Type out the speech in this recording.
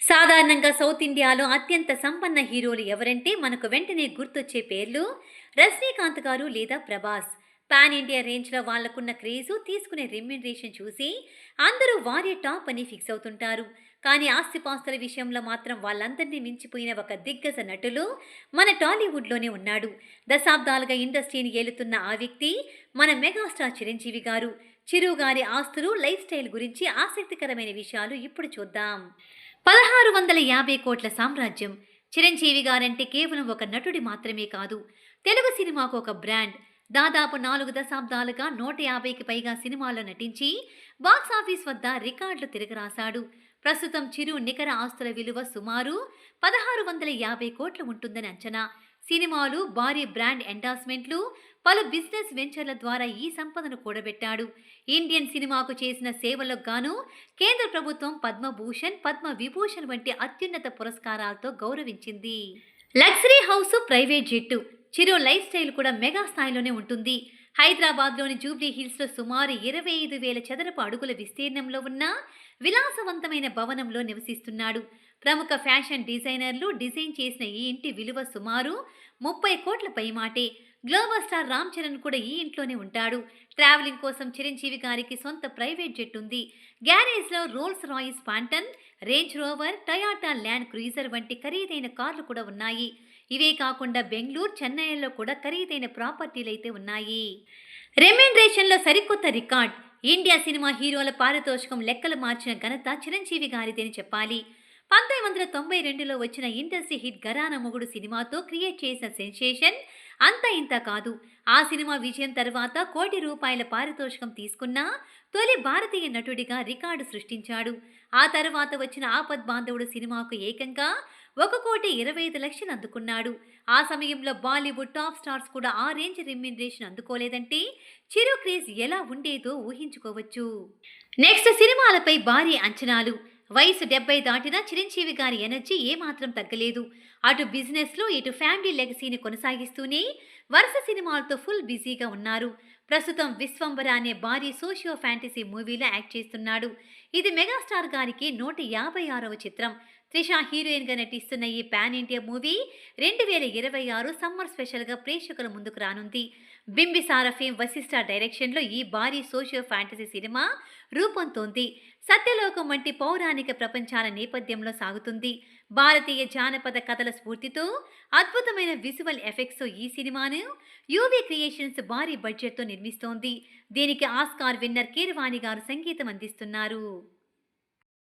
సాధారణంగా సౌత్ ఇండియాలో అత్యంత సంపన్న హీరోలు ఎవరంటే మనకు వెంటనే గుర్తొచ్చే పేర్లు రజనీకాంత్ గారు లేదా ప్రభాస్. పాన్ ఇండియా రేంజ్లో వాళ్ళకున్న క్రేజు తీసుకునే రెమ్యునరేషన్ చూసి అందరూ వారే టాప్ అని ఫిక్స్ అవుతుంటారు. కానీ ఆస్తిపాస్తుల విషయంలో మాత్రం వాళ్ళందరినీ మించిపోయిన ఒక దిగ్గజ నటులు మన టాలీవుడ్లోనే ఉన్నాడు. దశాబ్దాలుగా ఇండస్ట్రీని ఏలుతున్న ఆ వ్యక్తి మన మెగాస్టార్ చిరంజీవి గారు. చిరు గారి ఆస్తులు లైఫ్ స్టైల్ గురించి ఆసక్తికరమైన విషయాలు ఇప్పుడు చూద్దాం. పదహారు వందల యాభై కోట్ల సామ్రాజ్యం. చిరంజీవి గారంటే కేవలం ఒక నటుడి మాత్రమే కాదు. తెలుగు సినిమాకు ఒక బ్రాండ్. దాదాపు నాలుగు దశాబ్దాలుగా నూట యాభైకి పైగా సినిమాల్లో నటించి బాక్స్ ఆఫీస్ వద్ద రికార్డులు తిరగరాశాడు. ప్రస్తుతం చిరు నికర ఆస్తుల విలువ సుమారు పదహారు వందల యాభై కోట్లు ఉంటుందని అంచనా. సినిమాలు భారీ బ్రాండ్ ఎండార్స్మెంట్లు పలు బిజినెస్ వెంచర్ల ద్వారా ఈ సంపదను కూడబెట్టాడు. ఇండియన్ సినిమాకు చేసిన సేవలకు గాను కేంద్ర ప్రభుత్వం పద్మభూషణ్ పద్మ విభూషణ్ వంటి అత్యున్నత పురస్కారాలతో గౌరవించింది. Luxury house private jet. Chiru lifestyle కూడా మెగా స్థాయిలోనే ఉంటుంది. హైదరాబాద్లోని జూబ్లీ హిల్స్లో సుమారు ఇరవై ఐదు వేల చదరపు అడుగుల విస్తీర్ణంలో ఉన్న విలాసవంతమైన భవనంలో నివసిస్తున్నాడు. ప్రముఖ ఫ్యాషన్ డిజైనర్లు డిజైన్ చేసిన ఈ ఇంటి విలువ సుమారు ముప్పై కోట్ల పైమాటే. గ్లోబల్ స్టార్ రామ్ చరణ్ కూడా ఈ ఇంట్లోనే ఉంటాడు. ట్రావెలింగ్ కోసం చిరంజీవి గారికి సొంత ప్రైవేట్ జెట్ ఉంది. గ్యారేజ్లో Rolls Royce Phantom Range Rover Toyota Land Cruiser వంటి ఖరీదైన కార్లు కూడా ఉన్నాయి. ఇవే కాకుండా బెంగళూరు చెన్నైలో కూడా ఖరీదైన ప్రాపర్టీలు అయితే ఉన్నాయి. రెమ్యూనరేషన్లో సరికొత్త రికార్డ్. ఇండియా సినిమా హీరోల పారితోషికం లెక్కలు మార్చిన ఘనత చిరంజీవి గారిదని చెప్పాలి. పంతొమ్మిది వందల తొంభై రెండులో వచ్చిన ఇండస్ట్రీ హిట్ గరాన మొగుడు సినిమాతో క్రియేట్ చేసిన సెన్సేషన్ అంత ఇంత కాదు. ఆ సినిమా విజయం తర్వాత కోటి రూపాయల పారితోషికం తీసుకున్న తొలి భారతీయ నటుడిగా రికార్డు సృష్టించాడు. ఆ తర్వాత వచ్చిన ఆపద్ బాంధవుడు సినిమాకు ఏకంగా ఒక కోటి ఇరవై ఐదు లక్షలు అందుకున్నాడు. ఆ సమయంలో బాలీవుడ్ టాప్ స్టార్స్ కూడా ఆ రేంజ్ రెమ్యునరేషన్ అందుకోలేదంటే చిరు క్రేజ్ ఎలా ఉండేదో ఊహించుకోవచ్చు. నెక్స్ట్ సినిమాలపై భారీ అంచనాలు. వయసు డెబ్బై దాటినా చిరంజీవి గారి ఎనర్జీ ఏమాత్రం తగ్గలేదు. అటు బిజినెస్లో ఇటు ఫ్యామిలీ లెగసీని కొనసాగిస్తూనే వరుస సినిమాలతో ఫుల్ బిజీగా ఉన్నారు. ప్రస్తుతం విశ్వంబర అనే భారీ సోషియో ఫ్యాంటసీ మూవీలో యాక్ట్ చేస్తున్నాడు. ఇది మెగాస్టార్ గారికి నూట యాభై ఆరవ చిత్రం. త్రిష హీరోయిన్గా నటిస్తున్న ఈ పాన్ ఇండియా మూవీ రెండు వేల ఇరవై ఆరు సమ్మర్ స్పెషల్గా ప్రేక్షకుల ముందుకు రానుంది. బింబిసార ఫేమ్ వశిష్ఠ డైరెక్షన్లో ఈ భారీ సోషియో ఫ్యాంటసీ సినిమా రూపొందుతోంది. సత్యలోకం వంటి పౌరాణిక ప్రపంచాల నేపథ్యంలో సాగుతుంది. భారతీయ జానపద కథల స్ఫూర్తితో అద్భుతమైన విజువల్ ఎఫెక్ట్స్ ఈ సినిమాను యూవీ క్రియేషన్స్ భారీ బడ్జెట్తో నిర్మిస్తోంది. దీనికి ఆస్కార్ విన్నర్ కీర్వాణి గారు సంగీతం అందిస్తున్నారు.